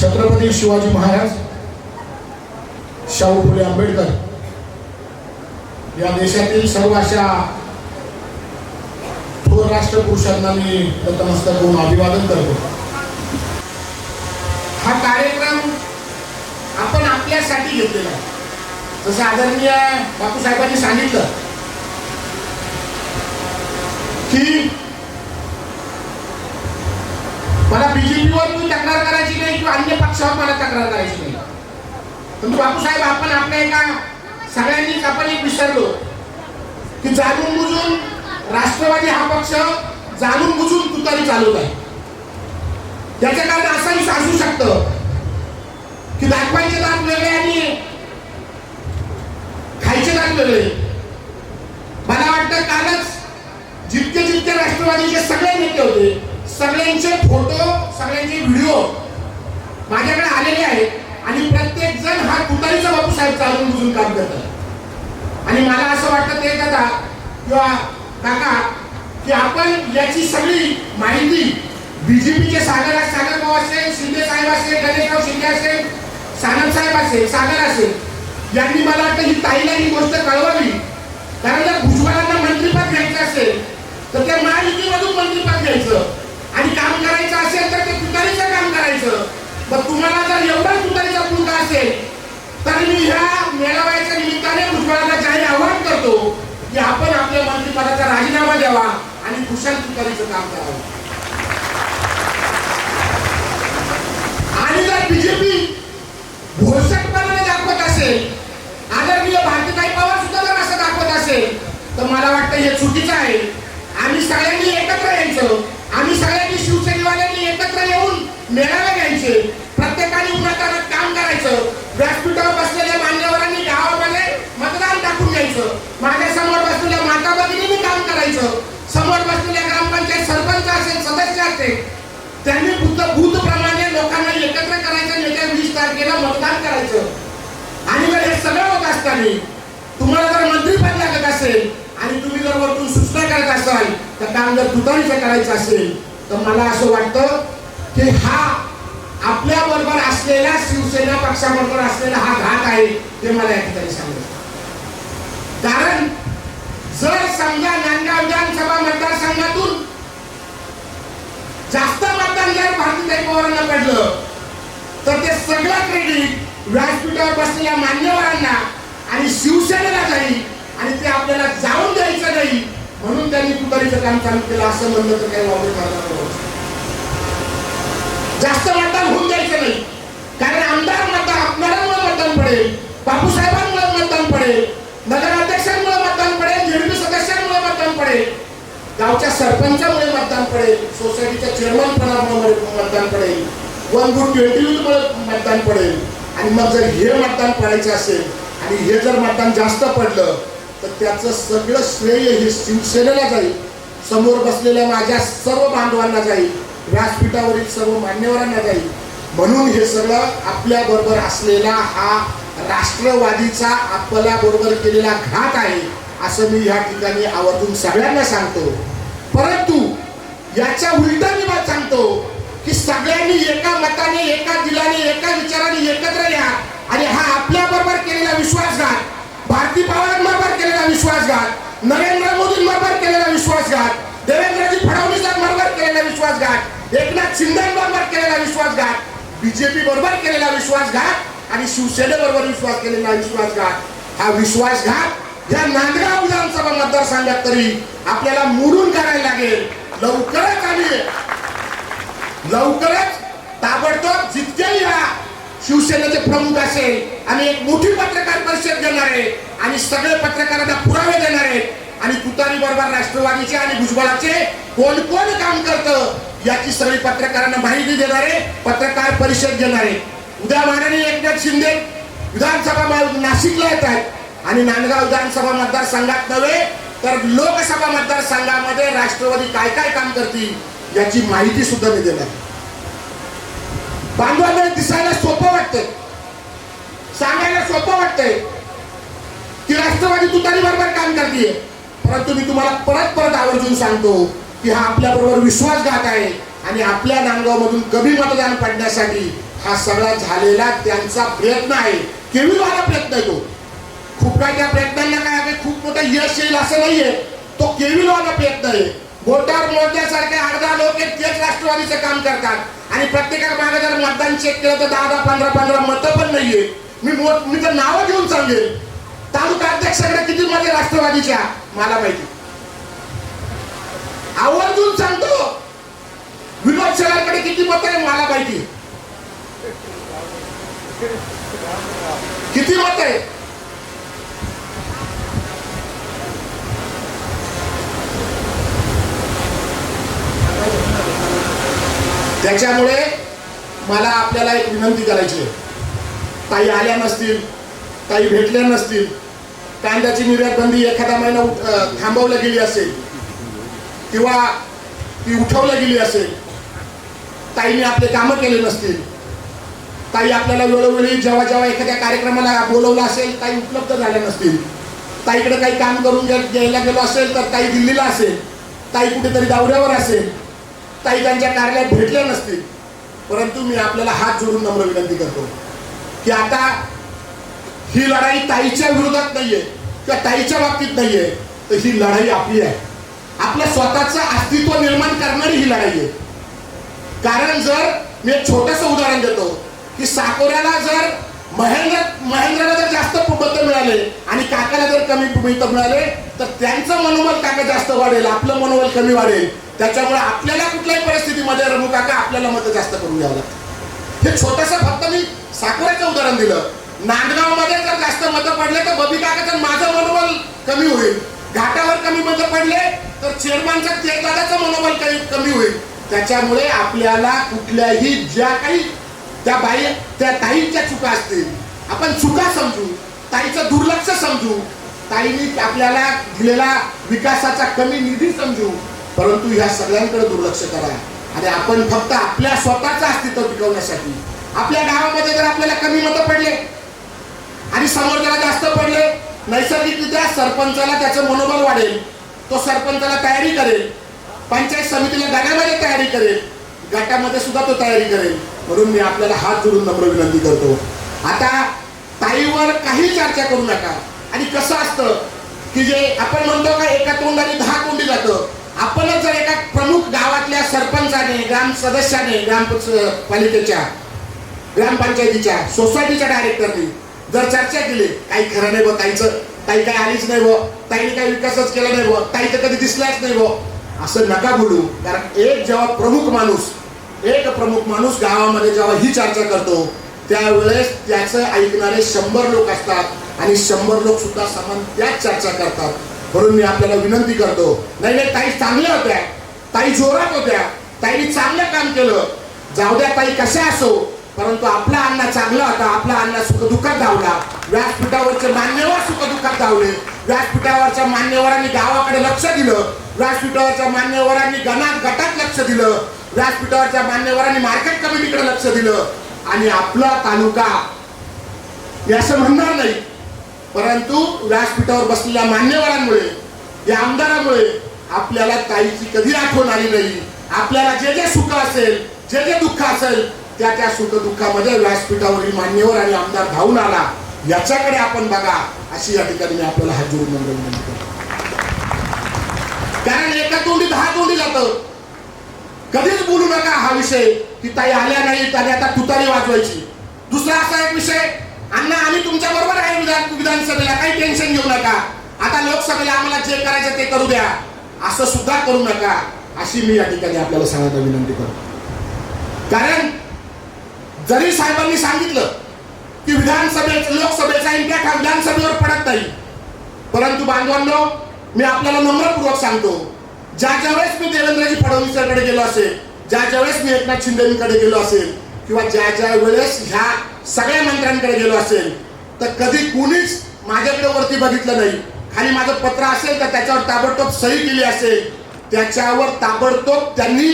छत्रपती शिवाजी महाराज शाहू फुले आंबेडकर या देशातील सर्व अशा थोर राष्ट्रपुरुषांना मी नतमस्तक होऊन अभिवादन करतो. हा कार्यक्रम आपण आपल्यासाठी घेतलेला आहे. जसं आदरणीय बापूसाहेबांनी सांगितलं की मला बीजेपीवर मी तक्रार करायची नाही किंवा अन्य पक्षावर मला तक्रार करायची नाही. पण बापूसाहेब आपण आपल्या एका सगळ्यांनीच आपण एक विसरलो. की जाणून बुजून राष्ट्रवादी हा पक्ष जाणून बुजून तुतारी चालवत आहे. त्याच्या कारण असंही असू शकतं की दाखवायचे दात वेगळे आणि खायचे दात वेगळे. मला वाटतं कालच जितके जितके राष्ट्रवादीचे सगळे नेते होते सगळ्यांचे फोटो सगळ्यांचे व्हिडिओ माझ्याकडे आलेले आहेत आणि प्रत्येक जण हा तुतारीचा बापूसाहेब चालून बुजून काम करतात. आणि मला असं वाटतं ते दादा किंवा काका की आपण याची सगळी माहिती बीजेपीचे सागर सागर भाऊ असेल शिंदे साहेब असेल गणेशराव शिंदे असेल सानंद साहेब असेल सागर असेल यांनी मला वाटतं ही ताईला ही गोष्ट कळवावी. कारण जर भुजबळांना मंत्रीपद घ्यायचं असेल तर त्या महायुतीमधून मंत्रीपद घ्यायचं. आणि काम करायचं असेल तर ते तुतारीचं काम करायचं. मग तुम्हाला जर एवढा तुतारीचा पुरता असेल तर मी ह्या मेळाव्याच्या निमित्ताने भुजबळाला जाहीर आवाहन करतो की आपण आपल्या मंत्रिपदाचा राजीनामा द्यावा आणि कुशल तुतारीचं काम करावं. आणि जर बीजेपी घोषकपणाने दाखवत असेल आदरणीय भारतीताई पवार सुद्धा जर असं दाखवत असेल तर मला वाटतं हे चुकीचं आहे. आम्ही सगळ्यांनी एकत्र यायचं आम्ही सगळ्यांनी शिवसेनेवाल्यांनी एकत्र येऊन मेळावे घ्यायचे. प्रत्येकाने उन्हातानात काम करायचं. व्यासपीठावर बसलेल्या मान्यवरांनी गावामध्ये मतदान टाकून द्यायचं माझ्यासमोर बसलेल्या माता भगिनींनी काम करायचं. समोर बसलेल्या ग्रामपंचायत सरपंच असेल सदस्य असेल त्यांनी बुद्ध बूथ प्रमाणे लोकांना एकत्र करायचं येत्या वीस तारखेला मतदान करायचं. आणि जर हे सगळं होत असताना तुम्हाला जर मंत्रीपद लागत असेल आणि तुम्ही जर वरतून सूचना करत असाल तर काम जर तुतारीचं करायचं असेल तर मला असं वाटतं की हा आपल्या बरोबर असलेला शिवसेना पक्षाबरोबर असलेला हा घात आहे ते मला या ठिकाणी सांगायचं कारण जर समजा नांदगाव विधानसभा मतदारसंघातून जास्त मतदान जर भारतीय पवारांना पडलं तर ते सगळं क्रेडिट व्यासपीठावर बसलेल्या मान्यवरांना आणि शिवसेनेला जाईल आणि ते आपल्याला जाऊन द्यायचं नाही म्हणून त्यांनी तुतारीचं काम चालू केलं असं म्हणलं तर काही वापर करणार जास्त मतदान होऊन द्यायचं नाही. कारण आमदार मतदान आपल्याला मतदान पडेल बापूसाहेबांमुळे मतदान पडेल नगराध्यक्षांमुळे मतदान पडेल झेडपी सदस्यांमुळे मतदान पडेल. गावच्या सरपंचामुळे मतदान पडेल सोसायटीच्या चेअरमनपणामुळे मतदान पडेल. वन गुड ट्वेंटीमुळे मतदान पडेल. आणि मग जर हे मतदान पडायचं असेल आणि हे जर मतदान जास्त पडलं तर त्याचं सगळं श्रेय हे शिवसेनेला जाईल. समोर बसलेल्या माझ्या सर्व बांधवांना जाईल. व्यासपीठावरील सर्व मान्यवरांना जाईल. म्हणून हे सगळं आपल्या बरोबर असलेला हा राष्ट्रवादीचा आपल्या बरोबर केलेला घात आहे असं मी या ठिकाणी आवर्जून सगळ्यांना सांगतो. परंतु याच्या उलटा मी मला सांगतो की सगळ्यांनी एका मताने एका दिलाने एका विचाराने एकत्र या आणि हा आपल्या बरोबर केलेला विश्वासघात भारती पवारांबरोबर केलेला विश्वासघात नरेंद्र मोदींबरोबर केलेला विश्वासघात देवेंद्रजी फडणवीसांबरोबर केलेला विश्वासघात एकनाथ शिंदेबरोबर केलेला विश्वासघात बीजेपी बरोबर केलेला विश्वासघात आणि शिवसेनेबरोबर विश्वास केलेला विश्वासघात. हा विश्वासघात या नांदगाव विधानसभा मतदारसंघात तरी आपल्याला मोडून करायला लागेल. लवकरच आम्ही लवकरच ताबडतोब जितकेही या शिवसेनेचे प्रमुख असेल आणि एक मोठी पत्रकार परिषद घेणार आहे आणि सगळे पत्रकारांना पुरावे देणार आहेत आणि तुतारी बरोबर राष्ट्रवादीचे आणि भुजबळाचे कोण कोण काम करतं याची सगळी पत्रकारांना माहिती देणारे पत्रकार परिषद घेणारे. उद्या माननीय एकनाथ शिंदे विधानसभा नाशिकला येत आहेत. आणि नांदगाव विधानसभा मतदारसंघात नव्हे तर लोकसभा मतदारसंघामध्ये राष्ट्रवादी काय काय काम करतील याची माहिती सुद्धा मी देणार बांधवांना दिसायला सोपं वाटतंय. सांगायला सोपं वाटतंय की राष्ट्रवादी तुतारी बरोबर काम करते परंतु मी तुम्हाला परत परत आवर्जून सांगतो की हा आपल्या बरोबर विश्वासघात आहे आणि आपल्या नांदगावमधून कमी मतदान पडण्यासाठी हा सगळा झालेला त्यांचा प्रयत्न आहे. केविलवाला प्रयत्न आहे तो? खूप काही त्या प्रयत्नांना काय आहे, खूप मोठं यश येईल असं नाहीये. तो केविलवाला प्रयत्न आहे? बोटावर मोजण्यासारखे अर्धा लोक आहेत तेच राष्ट्रवादीचं काम करतात. आणि प्रत्येकाला मागे जर मतदान चेक केलं तर दहा दहा पंधरा पंधरा मतं पण नाहीये. मी मोठ मी तर नावं घेऊन सांगेल तालुका अध्यक्षाकडे किती मते राष्ट्रवादीच्या? मला माहिती. आवर्जून सांगतो. विनोद शेलारकडे किती मत आहे मला माहिती? किती मत आहे? त्याच्यामुळे मला आपल्याला एक विनंती करायची आहे. ताई आल्या नसतील ताई भेटल्या नसतील कांद्याची निर्यात बंदी एखादा महिना थांबवल्या गेली असेल किंवा ती उठवल्या गेली असेल ताईने आपले कामं केले नसतील ताई आपल्याला वेळोवेळी जेव्हा जेव्हा एखाद्या कार्यक्रमाला बोलवलं असेल ताई उपलब्ध झाल्या नसतील. ताईकडे काही काम करून जर घ्यायला गेलो असेल तर ताई दिल्लीला असेल ताई कुठेतरी दौऱ्यावर असेल ताई त्यांच्या कार्यालयात भेटल्या नसतील. परंतु मी आपल्याला हात जोडून नम्र विनंती करतो की आता ही लढाई ताईच्या विरोधात नाहीये किंवा ताईच्या बाबतीत नाहीये तर ही लढाई आपली आहे. आपलं स्वतःचं अस्तित्व निर्माण करणारी ही लढाई आहे. कारण जर मी एक छोटस उदाहरण देतो की साकोऱ्याला जर महेंद्र महेंद्राला जर जास्त मतं मिळाले आणि काकाला जर कमी मतं मिळाले तर त्यांचं मनोबल काका जास्त वाढेल आपलं मनोबल कमी वाढेल. त्याच्यामुळे आपल्याला कुठल्याही परिस्थितीमध्ये रमू काका आपल्याला मतं जास्त करून घ्यावं लागतं. हे छोटस फक्त मी साकोऱ्याचं उदाहरण दिलं. नांदगावमध्ये जर जास्त मतं पडले तर बबी काकाचं माझं मनोबल कमी होईल. घाटावर कमी मतं पडले तर चेअरमॅनचं तेजदादाचं मनोबल काही कमी होईल. त्याच्यामुळे आपल्याला कुठल्याही ज्या काही त्या बाई त्या ताईच्या चुका असतील. आपण चुका समजू ताईचं दुर्लक्ष समजू. ताईने आपल्याला दिलेला विकासाचा कमी निधी समजू. परंतु ह्या सगळ्यांकडे दुर्लक्ष करा. आणि आपण फक्त आपल्या स्वतःचं अस्तित्व टिकवण्यासाठी. आपल्या गावामध्ये जर आपल्याला कमी मतं पडले आणि समोरच्याला जास्त पडले नैसर्गिकरित्या सरपंचाला त्याचं मनोबल वाढेल तो सरपंचाला तयारी करेल पंचायत समितीला गटामध्ये तयारी करेल गटामध्ये सुद्धा तो तयारी करेल. म्हणून मी आपल्याला हात जोडून नम्र विनंती करतो. आता ताईवर काही चर्चा करू नका. आणि कसं असतं की जे आपण म्हणतो का एका तोंडाने दहा तोंडी जातं आपणच जर एका प्रमुख गावातल्या सरपंचाने ग्राम सदस्याने ग्रामपालिकेच्या ग्रामपंचायतीच्या सोसायटीच्या डायरेक्टरने जर चर्चा केली काही खरं नाही बघ काहीच ताई काही आलीच नाही बघ ताईने काही विकासच केला नाही बघ ताई तर कधी दिसलाच नाही बघ असं नका बोलू कारण एक जेव्हा प्रमुख माणूस एक प्रमुख माणूस गावामध्ये जेव्हा ही चर्चा करतो त्यावेळेस त्याचं ऐकणारे शंभर लोक असतात आणि शंभर लोक सुद्धा समान त्याच चर्चा करतात. म्हणून मी आपल्याला विनंती करतो नाही नाही ताई चांगल्या होत्या ताई जोरात होत्या ताईने चांगलं काम केलं. जाऊ द्या ताई कशा असो? परंतु आपला अण्णा चांगला होता आपला अण्णा सुख दुःखात धावला. व्यासपीठावरचे मान्यवर सुख दुःखात धावले. व्यासपीठावरच्या मान्यवरांनी गावाकडे लक्ष दिलं. व्यासपीठावरच्या मान्यवरांनी गणात गटात लक्ष दिलं. व्यासपीठावरच्या मान्यवरांनी मार्केट कमिटीकडे लक्ष दिलं. आणि आपला तालुका असं म्हणणार नाही. परंतु व्यासपीठावर बसलेल्या मान्यवरांमुळे या आमदारामुळे आपल्याला ताईची कधी आठवण आली नाही. आपल्याला जे जे सुख असेल जे जे दुःख असेल त्या त्या सुख दुःखामध्ये व्यासपीठावरील मान्यवर आणि आमदार धावून आला. याच्याकडे आपण बघा. अशी या ठिकाणी मी आपल्याला हात जोडून नम्र विनंती करतो. कारण एका तोंडी दहा तोंडी जातं. कधीच बोलू नका हा विषय की ताई आल्या नाही त्याने आता तुतारी वाजवायची. दुसरा असा एक विषय अण्णा आम्ही तुमच्या बरोबर आहे विधान विधानसभेला काही टेन्शन घेऊ नका. आता लोकसभेला आम्हाला जे करायचं ते करू द्या. असं सुद्धा करू नका. अशी मी या ठिकाणी आपल्याला सांगायला विनंती करतो. कारण जरी साहेबांनी सांगितलं की विधानसभेचा लोकसभेचा इम्पॅक्ट हा विधानसभेवर पडत नाही. परंतु बांधवांनो मी आपल्याला नम्रपूर्वक सांगतो ज्या वेळेस मी देवेंद्रजी फडणवीसांकडे गेलो असेल ज्या वेळेस मी एकनाथ शिंदेकडे गेलो असेल किंवा ज्या ज्या वेळेस ह्या सगळ्या मंत्र्यांकडे गेलो असेल तर कधी कुणीच माझ्याकडे वरती बघितलं नाही. खाली माझं पत्र असेल तर त्याच्यावर ताबडतोब सही केली असेल. त्याच्यावर ताबडतोब त्यांनी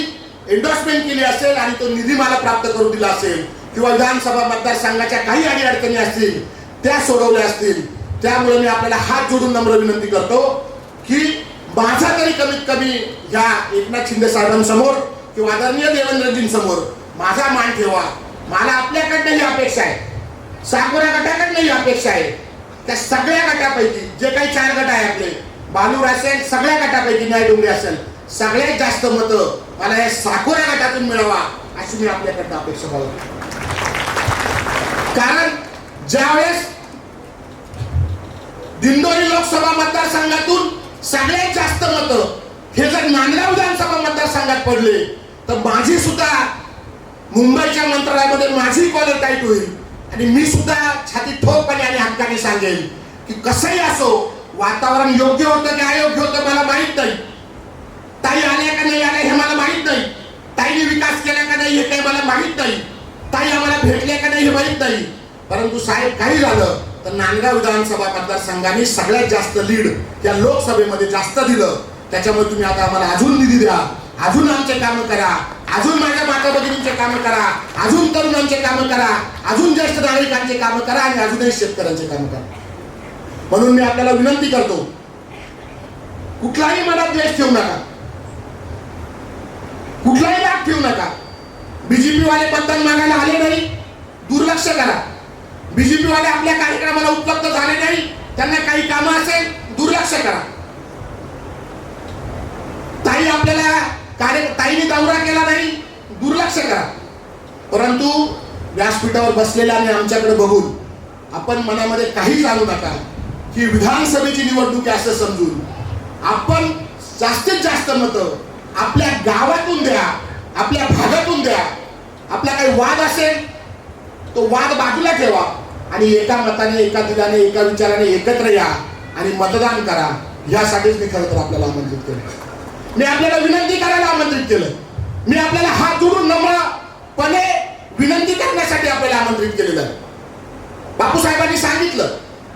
एन्डोर्समेंट केली असेल आणि तो निधी मला प्राप्त करून दिला असेल. किंवा विधानसभा मतदारसंघाच्या काही आणि अडचणी असतील त्या सोडवल्या असतील त्यामुळे मी आपल्याला हात जोडून नम्र विनंती करतो की माझा तरी कमीत कमी ह्या एकनाथ शिंदे साहेबांसमोर किंवा आदरणीय देवेंद्रजींसमोर माझा मान ठेवा. मला आपल्याकडनं ही अपेक्षा आहे. साकोरा गटाकडनं ही अपेक्षा आहे. त्या सगळ्या गटापैकी जे काही चार गट आहे आपले बालूर असेल सगळ्या गटापैकी न्याय डोंगरी असेल. सगळ्यात जास्त मतं मला या साकोरा गटातून मिळवा. अशी मी आपल्याकडनं अपेक्षा बाळगतो. कारण ज्यावेळेस दिंडोरी लोकसभा मतदारसंघातून सगळ्यात जास्त मतं हे जर नांदगाव विधानसभा मतदारसंघात पडले तर माझी सुद्धा मुंबईच्या मंत्रालयामध्ये माझी कॉलर टाईट होईल. आणि मी सुद्धा छाती ठोकपणे आणि हक्काने सांगेल की कसंही असो वातावरण योग्य होतं की अयोग्य होतं मला माहीत नाही. ताई आल्या का नाही आल्या हे मला माहीत नाही. ताईने विकास केला का नाही हे काही मला माहीत नाही. ताई आम्हाला भेटले का नाही हे माहीत नाही. परंतु साहेब काही झालं तर नांदगाव विधानसभा मतदारसंघाने सगळ्यात जास्त लीड त्या लोकसभेमध्ये जास्त दिलं. त्याच्यामुळे तुम्ही आता आम्हाला अजून निधी द्या. अजून आमचे कामं करा. अजून माझ्या माता भगिनींचे कामं करा. अजून तरुणांचे कामं करा. अजून ज्येष्ठ नागरिकांचे कामं करा आणि अजूनही शेतकऱ्यांचे कामं करा. म्हणून मी आपल्याला विनंती करतो कुठलाही मनात द्वेष ठेवू नका. कुठलाही राग ठेवू नका. बीजेपी वाले मतदान मागायला आले नाही. दुर्लक्ष करा. बीजेपी वाले आपल्या कार्यक्रमाला उपलब्ध झाले नाही. त्यांना काही कामं असेल दुर्लक्ष करा. ताई आपल्याला कार्य ताईने दौरा केला नाही दुर्लक्ष करा. परंतु व्यासपीठावर बसलेल्या आणि आमच्याकडे बघून आपण मनामध्ये काही चालू नका की विधानसभेची निवडणूक आहे असं समजून. आपण जास्तीत जास्त मतं आपल्या गावातून द्या आपल्या भागातून द्या. आपला काही वाद असेल तो वाद बाजूला ठेवा आणि एका मताने एका दिलाने एका विचाराने एकत्र या आणि मतदान करा. यासाठीच मी खरं तर आपल्याला आमंत्रित केलं. मी आपल्याला विनंती करायला आमंत्रित केलं. मी आपल्याला हात जोडून नम्रपणे विनंती करण्यासाठी आपल्याला आमंत्रित केलेलं आहे. बापूसाहेबांनी सांगितलं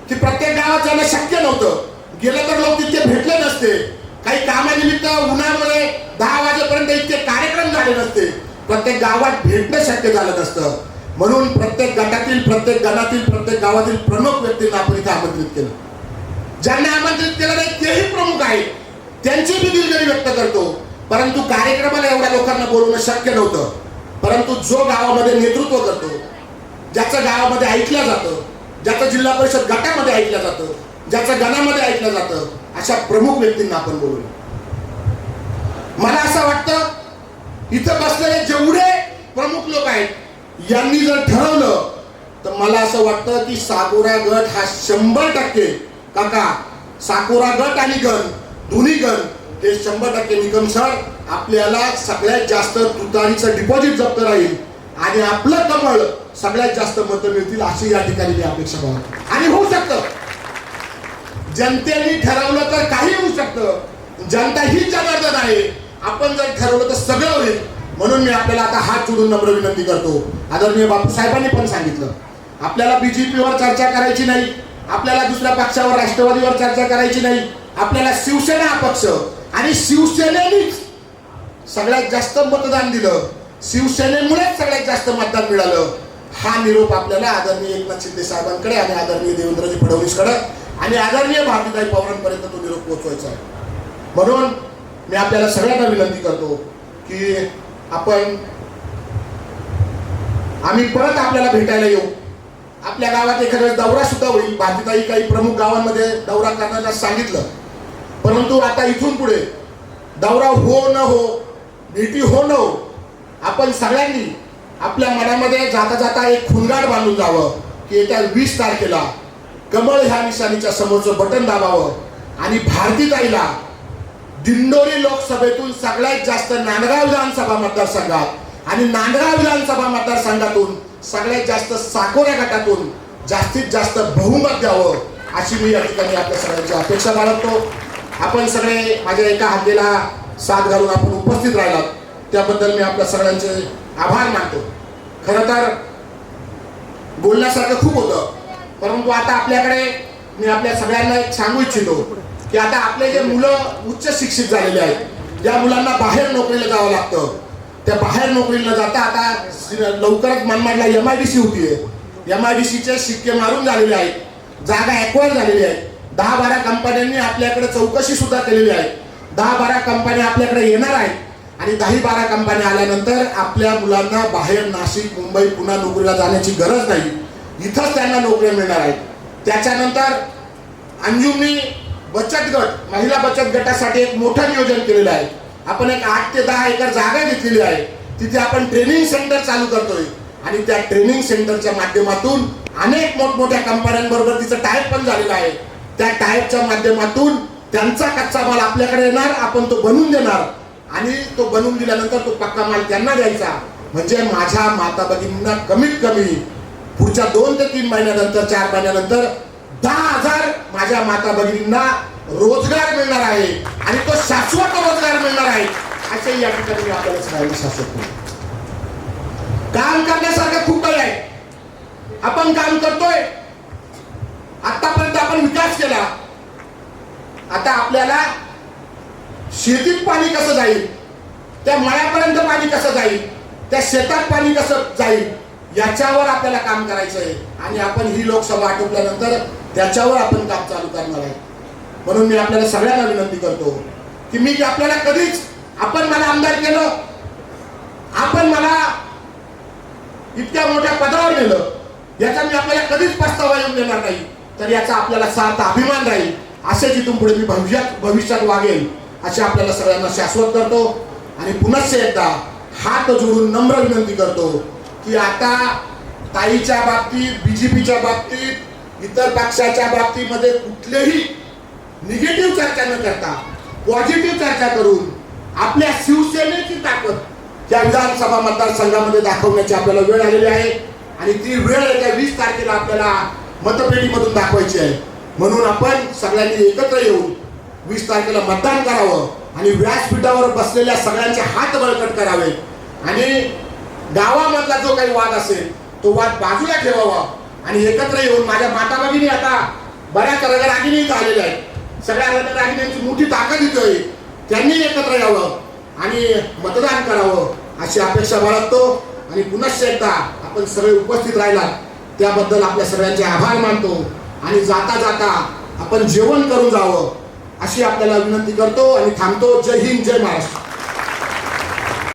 की प्रत्येक गावात जाणं शक्य नव्हतं. गेलं तर लोक तिथे भेटले नसते. काही कामानिमित्त उन्हामुळे दहा वाजेपर्यंत इतके कार्यक्रम झाले नसते. प्रत्येक गावात भेटणं शक्य झालं नसतं. म्हणून प्रत्येक गटातील प्रत्येक गणातील प्रत्येक गावातील प्रमुख व्यक्तींना आपण इथे आमंत्रित केलं. ज्यांना आमंत्रित केलं नाही तेही प्रमुख आहेत. त्यांची मी दिलगिरी व्यक्त करतो. परंतु कार्यक्रमाला एवढ्या लोकांना बोलवणं शक्य नव्हतं. परंतु जो गावामध्ये नेतृत्व करतो ज्याचं गावामध्ये ऐकलं जातं ज्याचं जिल्हा परिषद गटामध्ये ऐकलं जातं ज्याचं गणामध्ये ऐकलं जातं अशा प्रमुख व्यक्तींना आपण बोलवलं. मला असं वाटतं इथं बसलेले जेवढे प्रमुख लोक आहेत यांनी जर ठरवलं तर मला असं वाटतं की साकोरा गट हा शंभर टक्के काका साकोरा गट आणि गण दोन्ही गण हे शंभर टक्के निकम सर आपल्याला सगळ्यात जास्त तुतारीचं डिपॉझिट जप्त राहील. आणि आपलं कमळ सगळ्यात जास्त मतं मिळतील अशी या ठिकाणी मी अपेक्षा करतो. आणि होऊ शकतं. जनतेने ठरवलं तर काही होऊ शकतं. जनता ही जनार्दन आहे. आपण जर ठरवलं तर सगळं होईल. म्हणून मी आपल्याला आता हात जोडून नम्र विनंती करतो. आदरणीय बापूसाहेबांनी पण सांगितलं. आपल्याला बीजेपीवर चर्चा करायची नाही. आपल्याला दुसऱ्या पक्षावर राष्ट्रवादीवर चर्चा करायची नाही. आपल्याला शिवसेना हा पक्ष आणि शिवसेनेनेच सगळ्यात जास्त मतदान दिलं. शिवसेनेमुळेच सगळ्यात जास्त मतदान मिळालं. हा निरोप आपल्याला आदरणीय एकनाथ शिंदे साहेबांकडे आणि आदरणीय देवेंद्रजी फडणवीसकडे आणि आदरणीय भारतीताई पवारांपर्यंत तो निरोप पोहोचवायचा आहे. म्हणून मी आपल्याला सगळ्यांना विनंती करतो की आपण आम्ही परत आपल्याला भेटायला येऊ. आपल्या गावात एखाद्या दौरा सुद्धा होईल. भारतीताई काही प्रमुख गावांमध्ये दौरा करण्याला सांगितलं. परंतु आता इथून पुढे दौरा हो न हो भेटी हो न हो आपण सगळ्यांनी आपल्या मनामध्ये जाता जाता एक खुणगाड बांधून जावं की येत्या वीस तारखेला कमळ ह्या निशाणीच्या समोरचं बटन दाबावं आणि भारतीताईला दिंडोरी लोकसभेतून सगळ्यात जास्त नांदगाव विधानसभा मतदारसंघात आणि नांदगाव विधानसभा मतदारसंघातून सगळ्यात जास्त साकोऱ्या गटातून जास्तीत जास्त बहुमत द्यावं अशी मी या ठिकाणी आपल्या सगळ्यांची अपेक्षा बाळगतो. आपण सगळे माझ्या एका हाकेला साथ घालून आपण उपस्थित राहिलात. त्याबद्दल मी आपल्या सगळ्यांचे आभार मानतो. खरं तर बोलण्यासारखं खूप होतं. परंतु आता आपल्याकडे मी आपल्या सगळ्यांना एक सांगू इच्छितो. की आता आपले जे मुलं उच्च शिक्षित झालेले आहेत ज्या मुलांना बाहेर नोकरीला जावं लागतं त्या बाहेर नोकरीला जाता आता लवकरच मनमाडला एम आय डी सी होती एम आय डी सीचे शिक्के मारून झालेले आहेत जागा ॲक्वायर झालेली आहेत. दहा बारा कंपन्यांनी आपल्याकडे चौकशी सुद्धा केलेली आहे दहा बारा कंपन्या आपल्याकडे येणार आहेत. आणि दहा बारा कंपन्या आल्यानंतर आपल्या मुलांना बाहेर नाशिक मुंबई पुन्हा नोकरीला जाण्याची गरज नाही. इथंच त्यांना नोकऱ्या मिळणार आहेत. त्याच्यानंतर अंजुमनी बचत गट महिला बचत गटासाठी एक मोठं नियोजन केलेलं आहे. आपण एक आठ ते दहा एकर जागा घेतलेली आहे. तिथे आपण ट्रेनिंग सेंटर चालू करतोय. आणि त्या ट्रेनिंग सेंटरच्या माध्यमातून अनेक मोठमोठ्या कंपन्यांबरोबर तिचं टायप पण झालेलं आहे. त्या टायपच्या माध्यमातून त्यांचा कच्चा माल आपल्याकडे येणार आपण तो बनवून देणार. आणि तो बनवून दिल्यानंतर तो पक्का माल त्यांना द्यायचा. म्हणजे माझ्या माता भगिनींना कमीत कमी पुढच्या दोन ते तीन महिन्यानंतर चार महिन्यानंतर दहा हजार माझ्या माता भगिनींना रोजगार मिळणार आहे आणि तो शाश्वत रोजगार मिळणार आहे. असे या ठिकाणी मी आपल्याला सगळ्यांना शाश्वत काम करण्यासारखं खूप काही आहे. आपण काम करतोय. आतापर्यंत आपण विकास केला. आता आपल्याला शेतीत पाणी कसं जाईल? त्या मळ्यापर्यंत पाणी कसं जाईल? त्या शेतात पाणी कसं जाईल? याच्यावर आपल्याला काम करायचं आहे आणि आपण ही लोकसभा आटोपल्यानंतर त्याच्यावर आपण काम चालू करणार आहे. म्हणून मी आपल्याला सगळ्यांना विनंती करतो की मी आपल्याला कधीच आपण मला आमदार केलं आपण मला इतक्या मोठ्या पदावर नेलं याचा मी आपल्याला कधीच पस्तावा येऊन देणार नाही. तर याचा आपल्याला सार्थ अभिमान राहील असे जिथून पुढे मी भविष्यात भविष्यात वागेल असे आपल्याला सगळ्यांना शाश्वत करतो. आणि पुन्हा एकदा हात जोडून नम्र विनंती करतो की आता ताईच्या बाबतीत बीजेपीच्या बाबतीत इतर पक्षाच्या बाबतीमध्ये कुठलेही निगेटिव्ह चर्चा न करता पॉझिटिव्ह चर्चा करून आपल्या शिवसेनेची ताकद या विधानसभा मतदारसंघामध्ये दाखवण्याची आपल्याला वेळ आलेली आहे. आणि ती वेळ येत्या वीस तारखेला आपल्याला मतपेढीमधून दाखवायची आहे. म्हणून आपण सगळ्यांनी एकत्र येऊन वीस तारखेला मतदान करावं आणि व्यासपीठावर बसलेल्या सगळ्यांचे हात बळकट करावे. आणि गावामधला जो काही वाद असेल तो वाद बाजूला ठेवावा. आणि एकत्र येऊन माझ्या माता भगिनी आता. बऱ्याच रगरागिनी झालेल्या आहेत. सगळ्या रगरागिनींची मोठी ताकद इथं आहे. त्यांनी एकत्र यावं आणि मतदान करावं अशी अपेक्षा बाळगतो. आणि पुनश्च एकदा आपण सगळे उपस्थित राहिलात. त्याबद्दल आपल्या सगळ्यांचे आभार मानतो. आणि जाता जाता आपण जेवण करून जावं अशी आपल्याला विनंती करतो आणि थांबतो. जय हिंद जय महाराष्ट्र.